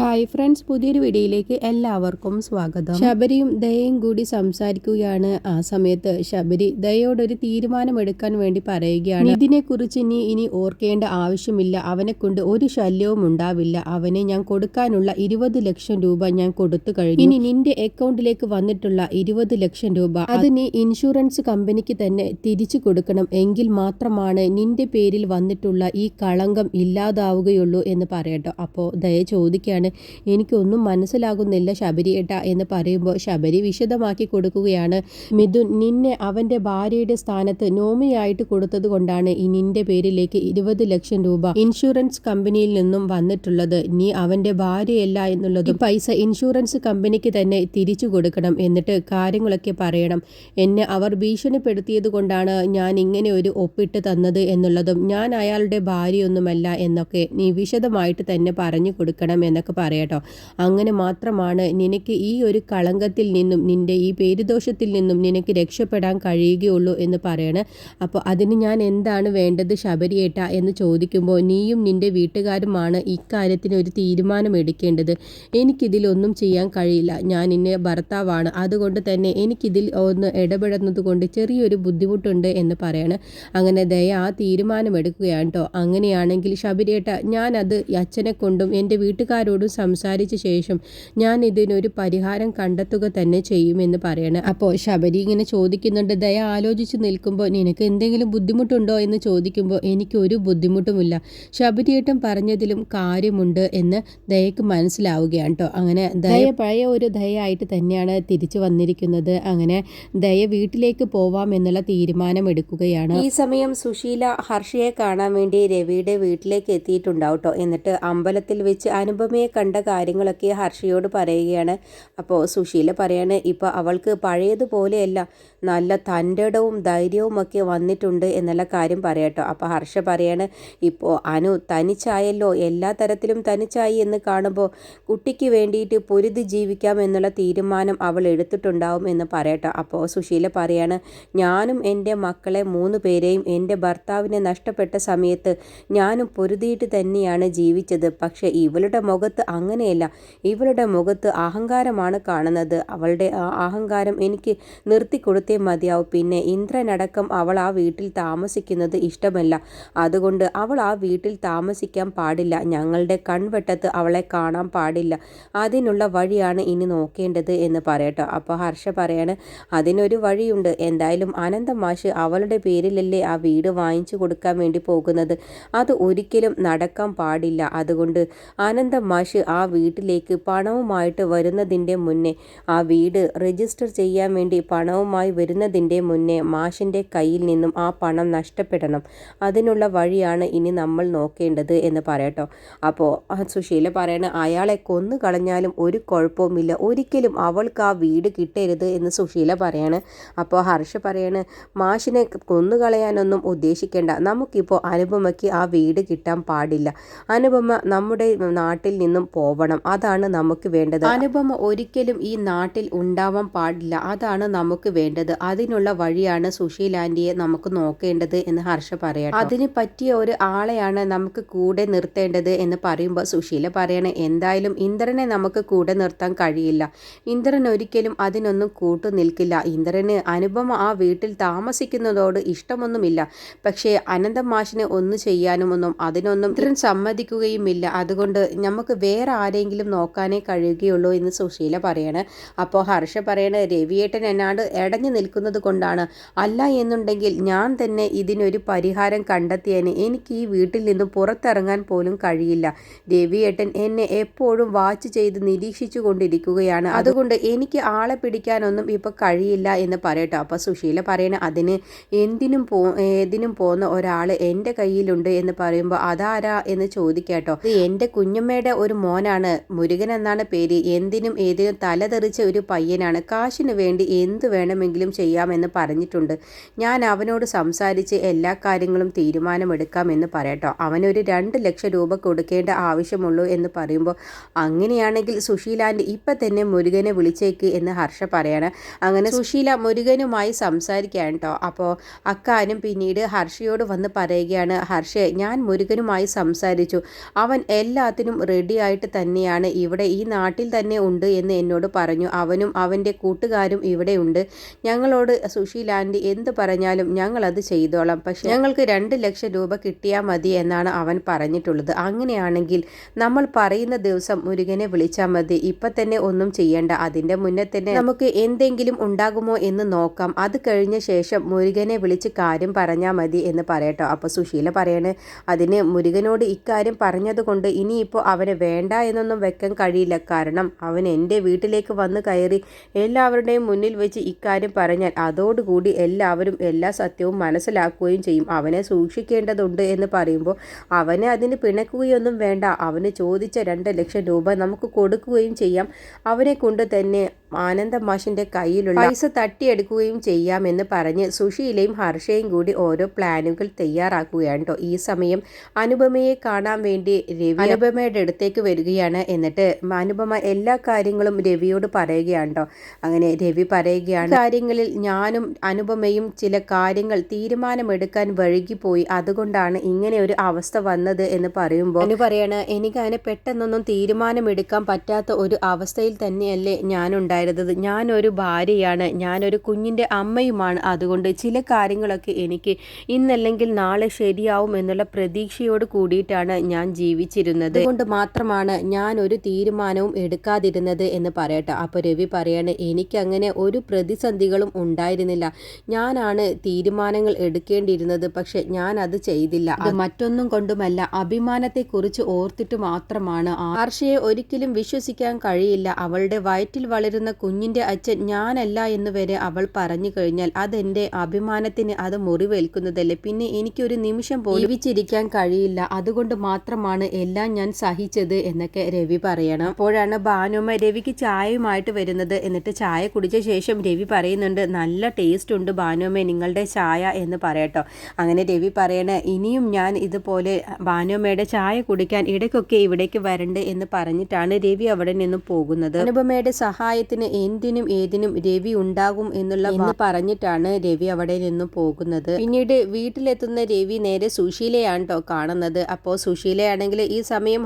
Hi friends പുതിയൊരു വീഡിയോയിലേക്ക് എല്ലാവർക്കും സ്വാഗതം. ശബരിയും ദയയും കൂടി സംസാരിക്കുകയാണ്. ആ സമയത്ത് ശബരി ദയോടൊരു തീരുമാനമെടുക്കാൻ വേണ്ടി പറയുകയാണ്. ഇതിനെ കുറിച്ച് ഇനി ഇനി ഓർക്കേണ്ട ആവശ്യമില്ല. അവനെ കൊണ്ട് ഒരു ശല്യവും ഉണ്ടാവില്ല. അവനെ ഞാൻ കൊടുക്കാനുള്ള ഇരുപത് ലക്ഷം രൂപ ഞാൻ കൊടുത്തു കഴിഞ്ഞു. ഇനി നിന്റെ അക്കൗണ്ടിലേക്ക് വന്നിട്ടുള്ള ഇരുപത് ലക്ഷം രൂപ അത് നീ ഇൻഷുറൻസ് കമ്പനിക്ക് തന്നെ തിരിച്ചു കൊടുക്കണം. എങ്കിൽ മാത്രമാണ് നിന്റെ പേരിൽ വന്നിട്ടുള്ള ഈ കളങ്കം ഇല്ലാതാവുകയുള്ളൂ എന്ന് പറയട്ടോ. അപ്പോൾ ദയ ചോദിക്കുകയാണ് എനിക്കൊന്നും മനസ്സിലാകുന്നില്ല ശബരിയേട്ട എന്ന് പറയുമ്പോൾ ശബരി വിശദമാക്കി കൊടുക്കുകയാണ്. മിഥുൻ നിന്നെ അവന്റെ ഭാര്യയുടെ സ്ഥാനത്ത് നോമിയായിട്ട് കൊടുത്തത് കൊണ്ടാണ് നിന്റെ പേരിലേക്ക് ഇരുപത് ലക്ഷം രൂപ ഇൻഷുറൻസ് കമ്പനിയിൽ നിന്നും വന്നിട്ടുള്ളത്. നീ അവന്റെ ഭാര്യയല്ല എന്നുള്ളത് പൈസ ഇൻഷുറൻസ് കമ്പനിക്ക് തന്നെ തിരിച്ചു കൊടുക്കണം എന്നിട്ട് കാര്യങ്ങളൊക്കെ പറയണം. എന്നെ അവർ ഭീഷണിപ്പെടുത്തിയത് കൊണ്ടാണ് ഞാൻ ഇങ്ങനെ ഒരു ഒപ്പിട്ട് തന്നത് എന്നുള്ളതും ഞാൻ അയാളുടെ ഭാര്യയൊന്നുമല്ല എന്നൊക്കെ നീ വിശദമായിട്ട് തന്നെ പറഞ്ഞു കൊടുക്കണം എന്നൊക്കെ പറയട്ടോ. അങ്ങനെ മാത്രമാണ് നിനക്ക് ഈ ഒരു കളങ്കത്തിൽ നിന്നും നിന്റെ ഈ പേരുദോഷത്തിൽ നിന്നും നിനക്ക് രക്ഷപ്പെടാൻ കഴിയുകയുള്ളൂ എന്ന് പറയണേ. അപ്പോൾ അതിന് ഞാൻ എന്താണ് വേണ്ടത് ശബരിയേട്ട എന്ന് ചോദിക്കുമ്പോൾ നീയും നിന്റെ വീട്ടുകാരുമാണ് ഇക്കാര്യത്തിന് ഒരു തീരുമാനം എടുക്കേണ്ടത്. എനിക്കിതിലൊന്നും ചെയ്യാൻ കഴിയില്ല. ഞാൻ നിന്നെ ഭർത്താവാണ്. അതുകൊണ്ട് തന്നെ എനിക്കിതിൽ ഒന്ന് ഇടപെടുന്നത് കൊണ്ട് ചെറിയൊരു ബുദ്ധിമുട്ടുണ്ട് എന്ന് പറയണം. അങ്ങനെ ദയ ആ തീരുമാനം എടുക്കുകയാണ് കേട്ടോ അങ്ങനെയാണെങ്കിൽ ശബരിയേട്ട ഞാനത് അച്ഛനെ കൊണ്ടും എന്റെ വീട്ടുകാരോടും സംസാരിച്ച ശേഷം ഞാൻ ഇതിനൊരു പരിഹാരം കണ്ടെത്തുക തന്നെ ചെയ്യുമെന്ന് പറയണം. അപ്പോൾ ശബരി ഇങ്ങനെ ചോദിക്കുന്നുണ്ട് ദയ ആലോചിച്ച് നിൽക്കുമ്പോൾ നിനക്ക് എന്തെങ്കിലും ബുദ്ധിമുട്ടുണ്ടോ? എന്ന് ചോദിക്കുമ്പോൾ എനിക്കൊരു ബുദ്ധിമുട്ടുമില്ല. ശബരിയേട്ടൻ പറഞ്ഞതിലും കാര്യമുണ്ട് എന്ന് ദയക്ക് മനസ്സിലാവുകയാണ് കേട്ടോ അങ്ങനെ ദയ പഴയ ഒരു ദയായിട്ട് തന്നെയാണ് തിരിച്ചു വന്നിരിക്കുന്നത്. അങ്ങനെ ദയ വീട്ടിലേക്ക് പോവാം എന്നുള്ള തീരുമാനം എടുക്കുകയാണ്. ഈ സമയം സുശീല ഹർഷയെ കാണാൻ വേണ്ടി രവിയുടെ വീട്ടിലേക്ക് എത്തിയിട്ടുണ്ടാവും കേട്ടോ എന്നിട്ട് അമ്പലത്തിൽ വെച്ച് അനുപമയെ കണ്ട കാര്യങ്ങളൊക്കെ ഹർഷയോട് പറയുകയാണ്. അപ്പോൾ സുശീല പറയാണ് ഇപ്പോൾ അവൾക്ക് പഴയതുപോലെയല്ല നല്ല തന്റെടവും ധൈര്യവും ഒക്കെ വന്നിട്ടുണ്ട് എന്നുള്ള കാര്യം പറയട്ടോ. അപ്പോൾ ഹർഷ പറയാണ് ഇപ്പോൾ അനു തനിച്ചായല്ലോ എല്ലാ തരത്തിലും തനിച്ചായി എന്ന് കാണുമ്പോൾ കുട്ടിക്ക് വേണ്ടിയിട്ട് പൊരുതി ജീവിക്കാം എന്നുള്ള തീരുമാനം അവൾ എടുത്തിട്ടുണ്ടാവും എന്ന് പറയട്ടോ. അപ്പോൾ സുശീല പറയാണ് ഞാനും എന്റെ മക്കളെ മൂന്ന് പേരെയും എന്റെ ഭർത്താവിനെ നഷ്ടപ്പെട്ട സമയത്ത് ഞാനും പൊരുതിയിട്ട് തന്നെയാണ് ജീവിച്ചത്. പക്ഷേ ഇവളുടെ മുഖത്ത് അങ്ങനെയല്ല. ഇവളുടെ മുഖത്ത് അഹങ്കാരമാണ് കാണുന്നത്. അവളുടെ ആ അഹങ്കാരം എനിക്ക് നിർത്തിക്കൊടുത്തേ മതിയാവും. പിന്നെ ഇന്ദ്രനടക്കം അവൾ ആ വീട്ടിൽ താമസിക്കുന്നത് ഇഷ്ടമല്ല. അതുകൊണ്ട് അവൾ ആ വീട്ടിൽ താമസിക്കാൻ പാടില്ല. ഞങ്ങളുടെ കൺവെട്ടത്ത് അവളെ കാണാൻ പാടില്ല. അതിനുള്ള വഴിയാണ് ഇനി നോക്കേണ്ടത് എന്ന് പറയട്ടോ. അപ്പോൾ ഹർഷ പറയാണ് അതിനൊരു വഴിയുണ്ട്. എന്തായാലും അനന്തമാഷ് അവളുടെ പേരിലല്ലേ ആ വീട് വാങ്ങിച്ചു കൊടുക്കാൻ വേണ്ടി പോകുന്നത്? അത് ഒരിക്കലും നടക്കാൻ പാടില്ല. അതുകൊണ്ട് അനന്തമാഷ് ആ വീട്ടിലേക്ക് പണവുമായിട്ട് വരുന്നതിന്റെ മുന്നേ ആ വീട് രജിസ്റ്റർ ചെയ്യാൻ വേണ്ടി പണവുമായി വരുന്നതിന്റെ മുന്നേ മാഷിന്റെ കയ്യിൽ നിന്നും ആ പണം നഷ്ടപ്പെടണം. അതിനുള്ള വഴിയാണ് ഇനി നമ്മൾ നോക്കേണ്ടത് എന്ന് പറയട്ടോ. അപ്പോൾ സുശീല പറയണ അയാളെ കൊന്നു കളഞ്ഞാലും ഒരു കുഴപ്പവുമില്ല. ഒരിക്കലും അവൾക്ക് ആ വീട് കിട്ടരുത് എന്ന് സുശീല പറയാണ്. അപ്പോൾ ഹർഷ പറയാണ് മാഷിനെ കൊന്നു കളയാനൊന്നും ഉദ്ദേശിക്കേണ്ട. നമുക്കിപ്പോൾ അനുപമയ്ക്ക് ആ വീട് കിട്ടാൻ പാടില്ല. അനുപമ നമ്മുടെ നാട്ടിൽ നിന്നും പോവണം. അതാണ് നമുക്ക് വേണ്ടത്. അനുപമ ഒരിക്കലും ഈ നാട്ടിൽ ഉണ്ടാവാൻ പാടില്ല. അതാണ് നമുക്ക് വേണ്ടത്. അതിനുള്ള വഴിയാണ് സുശീൽ ആന്റിയെ നമുക്ക് നോക്കേണ്ടത് എന്ന് ഹർഷ പറയാം അതിന് പറ്റിയ ഒരു ആളെയാണ് നമുക്ക് കൂടെ നിർത്തേണ്ടത് എന്ന് പറയുമ്പോൾ സുശീല പറയണേ എന്തായാലും ഇന്ദ്രനെ നമുക്ക് കൂടെ നിർത്താൻ കഴിയില്ല. ഇന്ദ്രൻ ഒരിക്കലും അതിനൊന്നും കൂട്ടു നിൽക്കില്ല. ഇന്ദ്രന് അനുപമ ആ വീട്ടിൽ താമസിക്കുന്നതോട് ഇഷ്ടമൊന്നുമില്ല. പക്ഷേ അനന്തമാഷിനെ ഒന്ന് ചെയ്യാനും ഒന്നും അതിനൊന്നും ഇന്ദ്രൻ സമ്മതിക്കുകയുമില്ല. അതുകൊണ്ട് നമുക്ക് വേറെ ആരെങ്കിലും നോക്കാനേ കഴിയുകയുള്ളൂ എന്ന് സുശീല പറയണ്. അപ്പോൾ ഹർഷ പറയണ് രവിയേട്ടൻ എന്നാണ്ട് ഇടഞ്ഞു നിൽക്കുന്നത് കൊണ്ടാണ്. അല്ല എന്നുണ്ടെങ്കിൽ ഞാൻ തന്നെ ഇതിനൊരു പരിഹാരം കണ്ടെത്തിയതിന് എനിക്ക് ഈ വീട്ടിൽ നിന്ന് പുറത്തിറങ്ങാൻ പോലും കഴിയില്ല. രവിയേട്ടൻ എന്നെ എപ്പോഴും വാച്ച് ചെയ്ത് നിരീക്ഷിച്ചു കൊണ്ടിരിക്കുകയാണ്. അതുകൊണ്ട് എനിക്ക് ആളെ പിടിക്കാനൊന്നും ഇപ്പോൾ കഴിയില്ല എന്ന് പറയട്ടോ. അപ്പോൾ സുശീല പറയണ അതിന് എന്തിനും പോ ഏതിനും പോകുന്ന ഒരാൾ എന്റെ കയ്യിലുണ്ട് എന്ന് പറയുമ്പോൾ അതാരാ എന്ന് ചോദിക്കാട്ടോ. എന്റെ കുഞ്ഞമ്മയുടെ ഒരു മോനാണ്. മുരുകൻ എന്നാണ് പേര്. എന്തിനും ഏതിനും തലതെറിച്ച ഒരു പയ്യനാണ്. കാശിന് വേണ്ടി എന്ത് വേണമെങ്കിലും ചെയ്യാമെന്ന് പറഞ്ഞിട്ടുണ്ട്. ഞാൻ അവനോട് സംസാരിച്ച് എല്ലാ കാര്യങ്ങളും തീരുമാനമെടുക്കാമെന്ന് പറയട്ടോ. അവനൊരു രണ്ട് ലക്ഷം രൂപ കൊടുക്കേണ്ട ആവശ്യമുള്ളൂ എന്ന് പറയുമ്പോൾ അങ്ങനെയാണെങ്കിൽ സുശീലാന്റെ ഇപ്പം തന്നെ മുരുകനെ വിളിച്ചേക്ക് എന്ന് ഹർഷ പറയാണ്. അങ്ങനെ സുശീല മുരുകനുമായി സംസാരിക്കാൻ കേട്ടോ. അപ്പോൾ അക്കാനും പിന്നീട് ഹർഷയോട് വന്ന് പറയുകയാണ് ഹർഷ ഞാൻ മുരുകനുമായി സംസാരിച്ചു. അവൻ എല്ലാത്തിനും റെഡിയായി ആയിട്ട് തന്നെയാണ്. ഇവിടെ ഈ നാട്ടിൽ തന്നെ ഉണ്ട് എന്ന് എന്നോട് പറഞ്ഞു. അവനും അവന്റെ കൂട്ടുകാരും ഇവിടെ ഉണ്ട്. ഞങ്ങളോട് സുശീൽ ആന്റി എന്ത് പറഞ്ഞാലും ഞങ്ങളത് ചെയ്തോളാം. പക്ഷെ ഞങ്ങൾക്ക് രണ്ട് ലക്ഷം രൂപ കിട്ടിയാൽ മതി എന്നാണ് അവൻ പറഞ്ഞിട്ടുള്ളത്. അങ്ങനെയാണെങ്കിൽ നമ്മൾ പറയുന്ന ദിവസം മുരുകനെ വിളിച്ചാൽ മതി. ഇപ്പം തന്നെ ഒന്നും ചെയ്യേണ്ട. അതിന്റെ മുന്നേ തന്നെ നമുക്ക് എന്തെങ്കിലും ഉണ്ടാകുമോ എന്ന് നോക്കാം. അത് കഴിഞ്ഞ ശേഷം മുരുകനെ വിളിച്ച് കാര്യം പറഞ്ഞാൽ മതി എന്ന് പറയട്ടോ. അപ്പോൾ സുശീല പറയണേ അതിന് മുരുകനോട് ഇക്കാര്യം പറഞ്ഞതുകൊണ്ട് ഇനിയിപ്പോൾ അവനെ വേണ്ട എന്നൊന്നും വെക്കാൻ കഴിയില്ല. കാരണം അവൻ എന്റെ വീട്ടിലേക്ക് വന്ന് കയറി എല്ലാവരുടെയും മുന്നിൽ വെച്ച് ഇക്കാര്യം പറഞ്ഞാൽ അതോടുകൂടി എല്ലാവരും എല്ലാ സത്യവും മനസ്സിലാക്കുകയും ചെയ്യും. അവനെ സൂക്ഷിക്കേണ്ടതുണ്ട് എന്ന് പറയുമ്പോൾ അവനെ അതിന് പിണക്കുകയൊന്നും വേണ്ട. അവന് ചോദിച്ച രണ്ട് ലക്ഷം രൂപ നമുക്ക് കൊടുക്കുകയും ചെയ്യാം. അവനെ കൊണ്ട് തന്നെ ആനന്ദ മാഷിന്റെ കയ്യിലുള്ള പൈസ തട്ടിയെടുക്കുകയും ചെയ്യാമെന്ന് പറഞ്ഞ് സുശീലയും ഹർഷയും കൂടി ഓരോ പ്ലാനുകൾ തയ്യാറാക്കുകയാണ് കേട്ടോ. ഈ സമയം അനുപമയെ കാണാൻ വേണ്ടി രവി അനുപമയുടെ അടുത്തേക്ക് വരികയാണ്. എന്നിട്ട് അനുപമ എല്ലാ കാര്യങ്ങളും രവിയോട് പറയുകയാണ് കേട്ടോ അങ്ങനെ രവി പറയുകയാണ് കാര്യങ്ങളിൽ ഞാനും അനുപമയും ചില കാര്യങ്ങൾ തീരുമാനമെടുക്കാൻ വഴുകിപ്പോയി അതുകൊണ്ടാണ് ഇങ്ങനെ ഒരു അവസ്ഥ വന്നത് എന്ന് പറയുമ്പോൾ അനു പറയാണ് എനിക്ക് പെട്ടെന്നൊന്നും തീരുമാനമെടുക്കാൻ പറ്റാത്ത ഒരു അവസ്ഥയിൽ തന്നെയല്ലേ ഞാനുണ്ടായിരുന്നത് ഞാനൊരു ഭാര്യയാണ് ഞാനൊരു കുഞ്ഞിന്റെ അമ്മയുമാണ്. അതുകൊണ്ട് ചില കാര്യങ്ങളൊക്കെ എനിക്ക് ഇന്നല്ലെങ്കിൽ നാളെ ശരിയാവും എന്നുള്ള പ്രതീക്ഷയോട് കൂടിയിട്ടാണ് ഞാൻ ജീവിച്ചിരുന്നത്. അതുകൊണ്ട് മാത്രമാണ് ഞാൻ ഒരു തീരുമാനവും എടുക്കാതിരുന്നത് എന്ന് പറയട്ടെ. അപ്പോൾ രവി പറയാണ് എനിക്കങ്ങനെ ഒരു പ്രതിസന്ധികളും ഉണ്ടായിരുന്നില്ല. ഞാനാണ് തീരുമാനങ്ങൾ എടുക്കേണ്ടിയിരുന്നത് പക്ഷെ ഞാൻ അത് ചെയ്തില്ല. അത് മറ്റൊന്നും കൊണ്ടുമല്ല. അഭിമാനത്തെക്കുറിച്ച് ഓർത്തിട്ട് മാത്രമാണ് ആർഷയെ ഒരിക്കലും വിശ്വസിക്കാൻ കഴിയില്ല. അവളുടെ വയറ്റിൽ വളരുന്ന കുഞ്ഞിന്റെ അച്ഛൻ ഞാനല്ല എന്ന് വരെ അവൾ പറഞ്ഞു കഴിഞ്ഞാൽ അതെന്റെ അഭിമാനത്തിന് അത് മുറിവേൽക്കുന്നതല്ലേ? പിന്നെ എനിക്കൊരു നിമിഷം ജീവിച്ചിരിക്കാൻ കഴിയില്ല. അതുകൊണ്ട് മാത്രമാണ് എല്ലാം ഞാൻ സഹിച്ചത് എന്നൊക്കെ രവി പറയണം. അപ്പോഴാണ് ഭാനുമ്മ രവിക്ക് ചായയുമായിട്ട് വരുന്നത്. എന്നിട്ട് ചായ കുടിച്ച ശേഷം രവി പറയുന്നുണ്ട് നല്ല ടേസ്റ്റ് ഉണ്ട് ഭാനുമ്മ നിങ്ങളുടെ ചായ എന്ന് പറയട്ടോ. അങ്ങനെ രവി പറയണ ഇനിയും ഞാൻ ഇതുപോലെ ഭാനുമ്മയുടെ ചായ കുടിക്കാൻ ഇടയ്ക്കൊക്കെ ഇവിടേക്ക് വരണ്ട് എന്ന് പറഞ്ഞിട്ടാണ് രവി അവിടെ നിന്ന് പോകുന്നത്. അനുപമയുടെ സഹായത്തിന് എന്തിനും ഏതിനും രവി ഉണ്ടാകും എന്നുള്ള പറഞ്ഞിട്ടാണ് രവി അവിടെ നിന്ന് പോകുന്നത്. പിന്നീട് വീട്ടിലെത്തുന്ന രവി നേരെ സുശീലയാണ് കേട്ടോ കാണുന്നത്. അപ്പോൾ സുശീലയാണെങ്കിൽ ഈ സമയം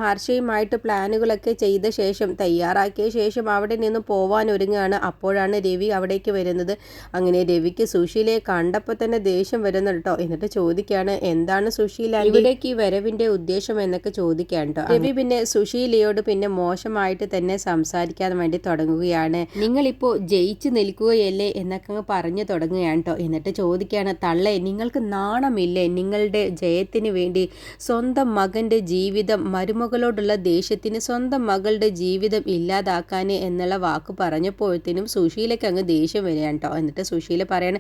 ഹർഷയുമായിട്ട് പ്ലാനുകളൊക്കെ ചെയ്ത ശേഷം തയ്യാറാക്കിയ ശേഷം അവിടെ നിന്ന് പോവാൻ ഒരുങ്ങുകയാണ്. അപ്പോഴാണ് രവി അവിടേക്ക് വരുന്നത്. അങ്ങനെ രവിക്ക് സുശീലയെ കണ്ടപ്പോൾ തന്നെ ദേഷ്യം വരുന്നുണ്ട് കേട്ടോ എന്നിട്ട് ചോദിക്കുകയാണ് എന്താണ് സുശീല ഇവിടേക്ക് ഈ വരവിന്റെ ഉദ്ദേശം എന്നൊക്കെ ചോദിക്കാൻ കേട്ടോ രവി പിന്നെ സുശീലയോട് പിന്നെ മോശമായിട്ട് തന്നെ സംസാരിക്കാൻ വേണ്ടി തുടങ്ങുകയാണ്. നിങ്ങളിപ്പോൾ ജയിച്ചു നിൽക്കുകയല്ലേ? എന്നൊക്കെ പറഞ്ഞു തുടങ്ങുകയാണ് കേട്ടോ എന്നിട്ട് ചോദിക്കുകയാണ് തള്ളേ നിങ്ങൾക്ക് നാണമില്ലേ? നിങ്ങളുടെ ജയത്തിന് വേണ്ടി സ്വന്തം മകന്റെ ജീവിതം മരുമകളോടുള്ള ദേഷ്യത്തിന് സ്വന്തം മകളുടെ ജീവിതം ഇല്ലാതാക്കാനേ എന്നുള്ള വാക്ക് പറഞ്ഞപ്പോഴത്തേനും സുശീലയ്ക്ക് അങ്ങ് ദേഷ്യം വരികയാണ് കേട്ടോ. എന്നിട്ട് സുശീല പറയണ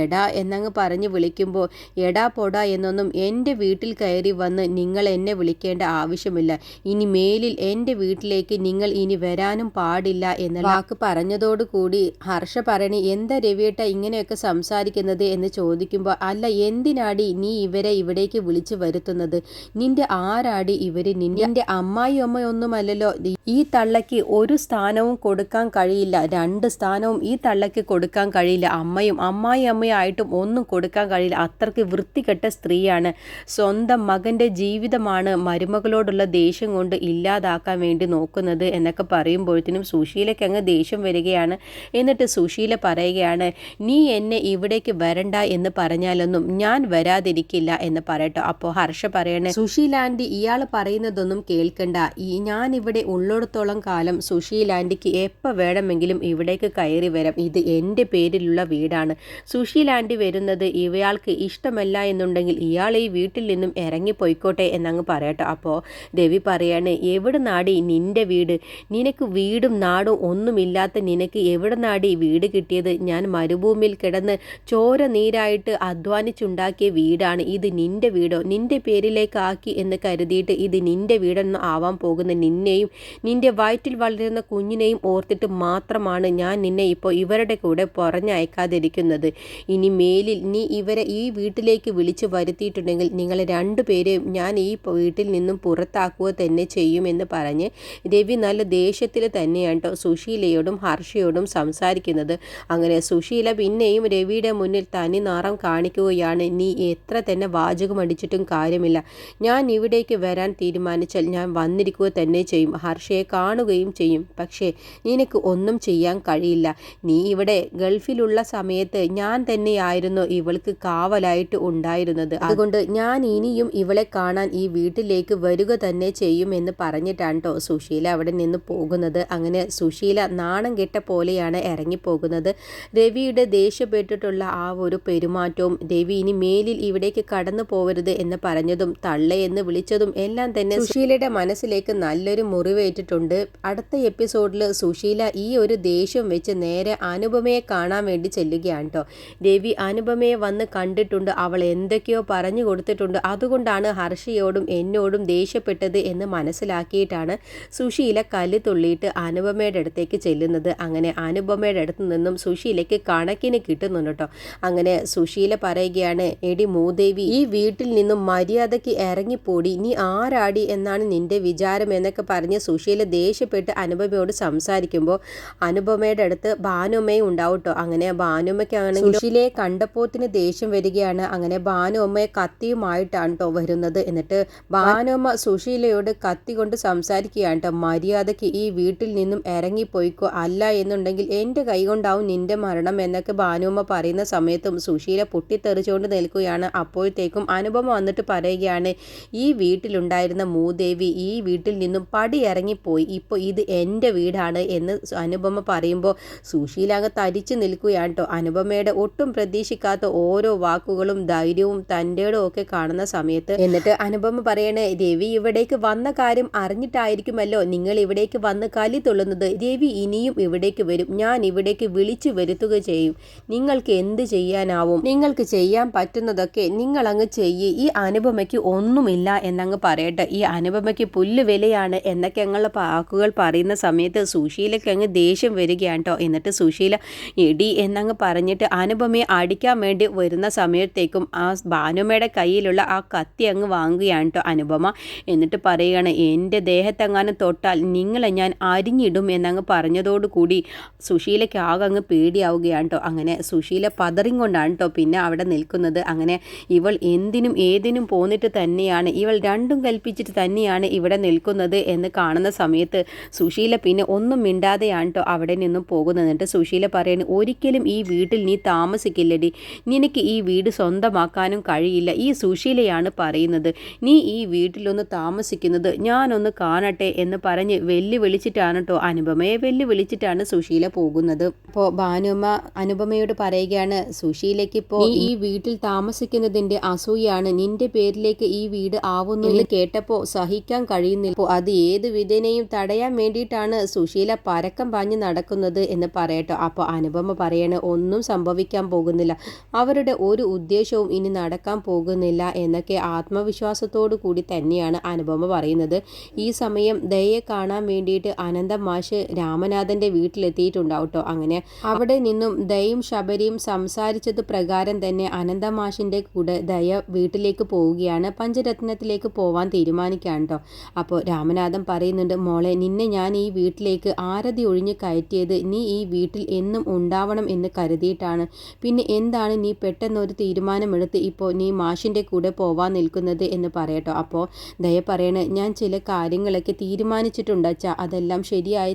എടാ എന്നങ്ങ് പറഞ്ഞ് വിളിക്കുമ്പോൾ എടാ പൊടാ എന്നൊന്നും എന്റെ വീട്ടിൽ കയറി വന്ന് നിങ്ങൾ എന്നെ വിളിക്കേണ്ട ആവശ്യമില്ല. ഇനി മേലിൽ എന്റെ വീട്ടിലേക്ക് നിങ്ങൾ ഇനി വരാനും പാടില്ല എന്ന വാക്ക് പറഞ്ഞതോടുകൂടി ഹർഷ പറയണി എന്താ രവിയേട്ട ഇങ്ങനെയൊക്കെ സംസാരിക്കുന്നത്? എന്ന് ചോദിക്കുമ്പോൾ അല്ല എന്തിനാടി നീ ഇവരെ ഇവിടേക്ക് വിളിച്ചു വരുത്തുന്നത്? നിന്റെ ആരാടി ഇവർ? നിന്റെ അമ്മായി അമ്മയൊന്നുമല്ലല്ലോ ഈ തള്ളയ്ക്ക് ഒരു സ്ഥാനവും കൊടുക്കാൻ കഴിയില്ല. രണ്ട് സ്ഥാനവും ഈ തള്ളയ്ക്ക് കൊടുക്കാൻ കഴിയില്ല. അമ്മയും അമ്മായി അമ്മയായിട്ടും ഒന്നും കൊടുക്കാൻ കഴിയില്ല. അത്രയ്ക്ക് വൃത്തികെട്ട സ്ത്രീയാണ്. സ്വന്തം മകന്റെ ജീവിതമാണ് മരുമകളോടുള്ള ദേഷ്യം കൊണ്ട് ഇല്ലാതാക്കാൻ വേണ്ടി നോക്കുന്നത് എന്നൊക്കെ പറയുമ്പോഴത്തേനും സുശീലയ്ക്ക് അങ്ങ് ദേഷ്യം വരികയാണ്. എന്നിട്ട് സുശീല പറയുകയാണ് നീ എന്നെ ഇവിടേക്ക് വരണ്ട എന്ന് പറഞ്ഞാലൊന്നും ഞാൻ വരാതിരിക്കില്ല എന്ന് പറയട്ടോ. അപ്പോൾ ഹർഷ പറയണേ സുശീലാന്റി ഇയാൾ പറയുന്നതൊന്നും കേൾക്കണ്ട. ഈ ഞാൻ ഇവിടെ ഉള്ളിടത്തോളം കാലം സുശീലാന്റിക്ക് എപ്പോൾ വേണമെങ്കിലും ഇവിടേക്ക് കയറി വരാം. ഇത് എന്റെ പേരിലുള്ള വീടാണ്. സുശീലാന്റി വരുന്നത് ഇവയാൾക്ക് ഇഷ്ടമല്ല എന്നുണ്ടെങ്കിൽ ഇയാൾ ഈ വീട്ടിൽ നിന്നും ഇറങ്ങിപ്പോയിക്കോട്ടെ എന്നങ്ങ് പറയട്ടെ. അപ്പോൾ രവി പറയാണ് എവിടെ നാടി നിന്റെ വീട്? നിനക്ക് വീടും നാടും ഒന്നുമില്ലാത്ത നിനക്ക് എവിടെ നാടി വീട് കിട്ടിയത്? ഞാൻ മരുഭൂമിയിൽ കിടന്ന് ചോര നീരായിട്ട് അധ്വാനിച്ചുണ്ടാക്കിയ വീടാണ്. ഇത് നിന്റെ വീടോ? നിന്റെ പേരിലേക്കാക്കി എന്ന് കരുതിയിട്ട് ഇത് നിന്റെ വീടെന്ന് ആവാൻ പോകുന്ന നിന്നെയും നിന്റെ വയറ്റിൽ വളരുന്ന കുഞ്ഞിനെയും ഓർത്തിട്ട് മാത്രമാണ് ഞാൻ നിന്നെ ഇപ്പോൾ ഇവരുടെ കൂടെ പറഞ്ഞയക്കാതിരിക്കുന്നത്. ഇനി മേലിൽ നീ ഇവരെ ഈ വീട്ടിലേക്ക് വിളിച്ചു വരുത്തിയിട്ടുണ്ടെങ്കിൽ നിങ്ങൾ രണ്ടുപേരെയും ഞാൻ ഈ വീട്ടിൽ നിന്നും പുറത്താക്കുക തന്നെ ചെയ്യുമെന്ന് പറഞ്ഞ് രവി നല്ല ദേഷ്യത്തിൽ തന്നെയാണ് കേട്ടോ സുശീലയോടും ഹർഷയോടും സംസാരിക്കുന്നത്. അങ്ങനെ സുശീല പിന്നെയും രവിയുടെ മുന്നിൽ തനി നാറം കാണിക്കുകയാണ്. നീ എത്ര തന്നെ വാചകം അടിച്ചിട്ടും കാര്യമില്ല. ഞാൻ ഇവിടേക്ക് വരാൻ തീരുമാനിച്ചാൽ ഞാൻ വന്നി വന്നിരിക്കുക തന്നെ ചെയ്യും. ഹർഷയെ കാണുകയും ചെയ്യും. പക്ഷേ നിനക്ക് ഒന്നും ചെയ്യാൻ കഴിയില്ല. നീ ഇവിടെ ഗൾഫിലുള്ള സമയത്ത് ഞാൻ തന്നെയായിരുന്നു ഇവൾക്ക് കാവലായിട്ട് ഉണ്ടായിരുന്നത്. അതുകൊണ്ട് ഞാൻ ഇനിയും ഇവളെ കാണാൻ ഈ വീട്ടിലേക്ക് വരിക തന്നെ ചെയ്യും എന്ന് പറഞ്ഞിട്ടാണ് കേട്ടോ സുശീല അവിടെ നിന്ന് പോകുന്നത്. അങ്ങനെ സുശീല നാണം കെട്ട പോലെയാണ് ഇറങ്ങിപ്പോകുന്നത്. രവിയുടെ ദേഷ്യപ്പെട്ടിട്ടുള്ള ആ ഒരു പെരുമാറ്റവും രവി ഇനി മേലിൽ ഇവിടേക്ക് കടന്നു പോവരുത് എന്ന് പറഞ്ഞതും തള്ളയെന്ന് വിളിച്ചതും എല്ലാം തന്നെ സുശീലയുടെ മനസ്സിലേക്ക് നല്ലൊരു മുറിവേറ്റിട്ടുണ്ട്. അടുത്ത എപ്പിസോഡിൽ സുശീല ഈ ഒരു ദേഷ്യം വെച്ച് നേരെ അനുപമയെ കാണാൻ വേണ്ടി ചെല്ലുകയാണ് കേട്ടോ രവി അനുപമയെ വന്ന് കണ്ടിട്ടുണ്ട്. അവൾ എന്തൊക്കെയോ പറഞ്ഞു കൊടുത്തിട്ടുണ്ട്. അതുകൊണ്ടാണ് ഹർഷിയോടും എന്നോടും ദേഷ്യപ്പെട്ടത് എന്ന് മനസ്സിലാക്കിയിട്ടാണ് സുശീല കല്ല് തുള്ളിയിട്ട് അനുപമയുടെ അടുത്തേക്ക് ചെല്ലുന്നത്. അങ്ങനെ അനുപമയുടെ അടുത്ത് നിന്നും സുശീലയ്ക്ക് കണക്കിന് കിട്ടുന്നുണ്ട് കേട്ടോ അങ്ങനെ സുശീല പറയുകയാണ് എടി മൂദേവി ഈ വീട്ടിൽ നിന്നും മര്യാദയ്ക്ക് ഇറങ്ങിപ്പോടി. നീ ആരാടി എന്നാണ് നിന്റെ വിചാരം എന്നൊക്കെ പറഞ്ഞ് സുശീല ദേഷ്യപ്പെട്ട് അനുപമയോട് സംസാരിക്കുമ്പോൾ അനുപമയുടെ അടുത്ത് ഭാനുമ്മയും ഉണ്ടാവും കേട്ടോ അങ്ങനെ ഭാനുമ്മയ്ക്കാണെങ്കിൽ സുശീലയെ കണ്ടപ്പോത്തിന് ദേഷ്യം വരികയാണ്. അങ്ങനെ ഭാനുമ്മയെ കത്തിയുമായിട്ടാണ് കേട്ടോ വരുന്നത്. എന്നിട്ട് ഭാനുമ്മ സുശീലയോട് കത്തി കൊണ്ട് സംസാരിക്കുകയാണ് കേട്ടോ മര്യാദയ്ക്ക് ഈ വീട്ടിൽ നിന്നും ഇറങ്ങിപ്പോയിക്കോ അല്ല എന്നുണ്ടെങ്കിൽ എന്റെ കൈകൊണ്ടാവും നിന്റെ മരണം എന്നൊക്കെ ഭാനുമ്മ പറയുന്ന സമയത്തും സുശീല പൊട്ടിത്തെറിച്ചുകൊണ്ട് നിൽക്കുകയാണ്. അപ്പോഴത്തേക്കും അനുപമ വന്നിട്ട് പറയുകയാണ് ഈ വീട്ടിലുണ്ടായിരുന്ന മൂദേവി ഈ വീട്ടിൽ നിന്നും പടി ഇറങ്ങിപ്പോയി. ഇപ്പോൾ ഇത് എന്റെ വീടാണ് എന്ന് അനുപമ പറയുമ്പോൾ സുശീലാകെ തരിച്ചു നിൽക്കുകയാണ് കേട്ടോ അനുപമയുടെ ഒട്ടും പ്രതീക്ഷിക്കാത്ത ഓരോ വാക്കുകളും ധൈര്യവും തന്റെടും ഒക്കെ കാണുന്ന സമയത്ത് എന്നിട്ട് അനുപമ പറയണേ രവി ഇവിടേക്ക് വന്ന കാര്യം അറിഞ്ഞിട്ടായിരിക്കുമല്ലോ നിങ്ങൾ ഇവിടേക്ക് വന്ന് കലി തുള്ളുന്നത്. രവി ഇനിയും ഇവിടേക്ക് വരും. ഞാൻ ഇവിടേക്ക് വിളിച്ചു വരുത്തുക ചെയ്യും. നിങ്ങൾക്ക് എന്ത് ചെയ്യാനാവും? നിങ്ങൾക്ക് ചെയ്യാൻ പറ്റുന്നതൊക്കെ നിങ്ങൾ അങ്ങ് ചെയ്യ്. ഈ അനുപമയ്ക്ക് ഒന്നുമില്ല എന്നങ്ങ് പറയട്ടെ. ഈ അനുപമയ്ക്ക് പുല്ല് വിലയാണ് എന്നൊക്കെ ഞങ്ങളുടെ വാക്കുകൾ പറയുന്ന സമയത്ത് സുശീലയ്ക്ക് അങ്ങ് ദേഷ്യം വരികയാണ് കേട്ടോ എന്നിട്ട് സുശീല എടി എന്നങ്ങ് പറഞ്ഞിട്ട് അനുപമയെ അടിക്കാൻ വേണ്ടി വരുന്ന സമയത്തേക്കും ആ ഭാനുമയുടെ കയ്യിലുള്ള ആ കത്തി അങ്ങ് വാങ്ങുകയാണ് കേട്ടോ അനുപമ. എന്നിട്ട് പറയുകയാണ് എന്റെ ദേഹത്തെങ്ങാനും തൊട്ടാൽ നിങ്ങളെ ഞാൻ അരിഞ്ഞിടും എന്നങ്ങ് പറഞ്ഞതോടുകൂടി സുശീലയ്ക്ക് ആകെ അങ്ങ് പേടിയാവുകയാണ് കേട്ടോ അങ്ങനെ സുശീല പതറിങ് കൊണ്ടാണ് കേട്ടോ പിന്നെ അവിടെ നിൽക്കുന്നത്. അങ്ങനെ ഇവൾ എന്തിനും ഏതിനും പോന്നിട്ട് തന്നെയാണ് ഇവൾ രണ്ടും കൽപ്പിച്ചിട്ട് തന്നെയാണ് ഇവിടെ നിൽക്കുന്നത് എന്ന് കാണുന്ന സമയത്ത് സുശീല പിന്നെ ഒന്നും മിണ്ടാതെയാണ് കേട്ടോ അവിടെ നിന്നും പോകുന്നത് എന്നിട്ട് സുശീല പറയുന്നത് ഒരിക്കലും ഈ വീട്ടിൽ നീ താമസിക്കില്ലടി. നിനക്ക് ഈ വീട് സ്വന്തമാക്കാനും കഴിയില്ല. ഈ സുശീലയാണ് പറയുന്നത് നീ ഈ വീട്ടിലൊന്ന് താമസിക്കുന്നത് ഞാനൊന്ന് കാണട്ടെ എന്ന് പറഞ്ഞ് വെല്ലുവിളിച്ചിട്ടാണ് കേട്ടോ അനുപമയെ വെല്ലുവിളിച്ചിട്ടാണ് സുശീല പോകുന്നത്. അപ്പോൾ ഭാനുമ്മ അനുപമയോട് പറയുകയാണ് സുശീലയ്ക്ക് ഇപ്പോൾ ഈ വീട്ടിൽ താമസിക്കുന്നതിന്റെ അസൂയാണ് നിന്റെ പേരിലേക്ക് ഈ വീട് ആവുന്നു എന്ന് കേട്ടപ്പോൾ സഹിക്കാൻ കഴിയുന്നില്ല അപ്പോൾ അത് ഏത് വിധേനയും തടയാൻ വേണ്ടിയിട്ടാണ് സുശീല പരക്കം പാഞ്ഞ് നടക്കുന്നത് എന്ന് പറയട്ടോ. അപ്പോൾ അനുപമ പറയണ ഒന്നും സംഭവിക്കാൻ പോകുന്നില്ല. അവരുടെ ഒരു ഉദ്ദേശവും ഇനി നടക്കാൻ പോകുന്നില്ല എന്നൊക്കെ ആത്മവിശ്വാസത്തോടു കൂടി തന്നെയാണ് അനുപമ പറയുന്നത്. ഈ സമയം ദയെ കാണാൻ വേണ്ടിയിട്ട് അനന്ത മാഷ് രാമനാഥന്റെ വീട്ടിലെത്തിയിട്ടുണ്ടാവും കേട്ടോ അങ്ങനെ അവിടെ നിന്നും ദയും ശബരിയും സംസാരിച്ചത് പ്രകാരം തന്നെ അനന്ത മാഷിന്റെ കൂടെ ദയ വീട്ടിലേക്ക് പോവുകയാണ്. പഞ്ചരത്നത്തിലേക്ക് പോവാൻ തീരുമാനിക്കുകയാണ് കേട്ടോ അപ്പോൾ രാമനാഥൻ പറയുന്നുണ്ട് മോളെ നിന്നെ ഞാൻ ഈ വീട്ടിലേക്ക് ആരതി ഒഴിഞ്ഞ് കയറ്റിയത് നീ ഈ വീട്ടിൽ എന്നും ഉണ്ടാവണം എന്ന് കരുതിയിട്ടാണ്. പിന്നെ എന്താണ് നീ പെട്ടെന്നൊരു തീരുമാനമെടുത്ത് ഇപ്പോൾ നീ മാഷിന്റെ കൂടെ പോവാൻ നിൽക്കുന്നത് എന്ന് പറയട്ടോ. അപ്പോൾ ദയ പറയണേ ഞാൻ ചില കാര്യങ്ങളൊക്കെ തീരുമാനിച്ചിട്ടുണ്ട് അതെല്ലാം ശരിയായ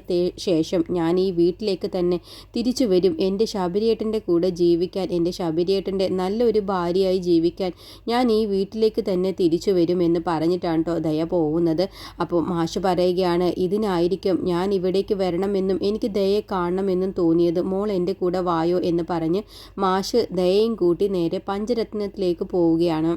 ശേഷം ഞാൻ ഈ വീട്ടിലേക്ക് തന്നെ തിരിച്ചു വരും. എന്റെ ശബരിയേട്ടന്റെ കൂടെ ജീവിക്കാൻ എന്റെ ശബരിയേട്ടന്റെ നല്ലൊരു ഭാര്യയായി ജീവിക്കാൻ ഞാൻ ഈ വീട്ടിലേക്ക് തന്നെ തിരിച്ചു വരും എന്ന് പറഞ്ഞിട്ടാണ് കേട്ടോ ദയ പോകുന്നത് അപ്പോൾ മാഷ് പറയുകയാണ് ഇതിനായിരിക്കും ഞാൻ ഇവിടേക്ക് വരണമെന്നും എനിക്ക് ദയെ കാണണമെന്നും തോന്നിയത്. മോൾ എന്റെ കൂടെ വായോ എന്ന് പറഞ്ഞ് മാഷ് ദയയും കൂട്ടി നേരെ പഞ്ചരത്നത്തിലേക്ക് പോവുകയാണ്.